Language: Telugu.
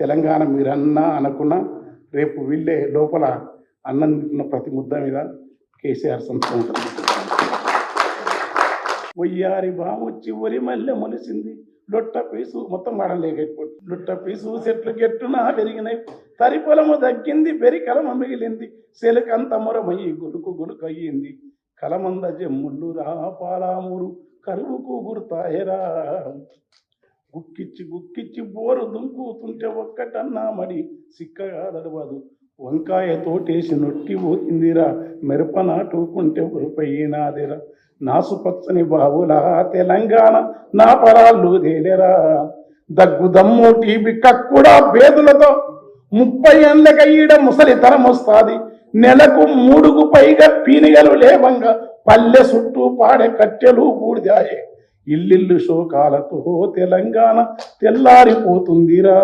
తెలంగాణ మీరన్నా అనుకున్నా రేపు వీళ్ళే లోపల అన్నం తింటున్న ప్రతి ముద్ద మీద కేసీఆర్ సంస్థ ఉంటుంది. ఒయ్యారి బామొచ్చి ఒరి మల్లె మొలిసింది. లొట్ట పీసు మొత్తం వాడలేకపోతుంది. లొట్ట పీసు చెట్లు గెట్టున పెరిగినాయి. తరి పొలము దగ్గింది పెరి కలమ మిగిలింది. సెలకంత మొరమయ్యి గొడుకు గొడుకు అయ్యింది కలమంద జమ్ముళ్ళు రా పాలామూరు కరువుకు గుర్తాయరా. గుక్కిచ్చి గుక్కిచ్చి బోరు దుంకుతుంటే ఒక్కటన్నా మడి సిక్కగా దడవదు వంకాయ తోటేసి నొట్టి పోయిందిరా మిరప నాటుకుంటే ఉరిపోయినాదిరా నాసు పచ్చని బావులా తెలంగాణ నా పరాళ్ళు తేలేరా. దగ్గు దమ్ము టీబీ కక్కుడా బేదులతో ముప్పై ఏళ్ళక ఈడ ముసలితనం వస్తాది. నెలకు మూడుకు పైగా పీనిగలు లేవంగా. పల్లె చుట్టూ పాడే కట్టెలు కూడిదాయే ఇల్లిల్లు శోకాలతో తెలంగాణ తెల్లారిపోతుందిరా.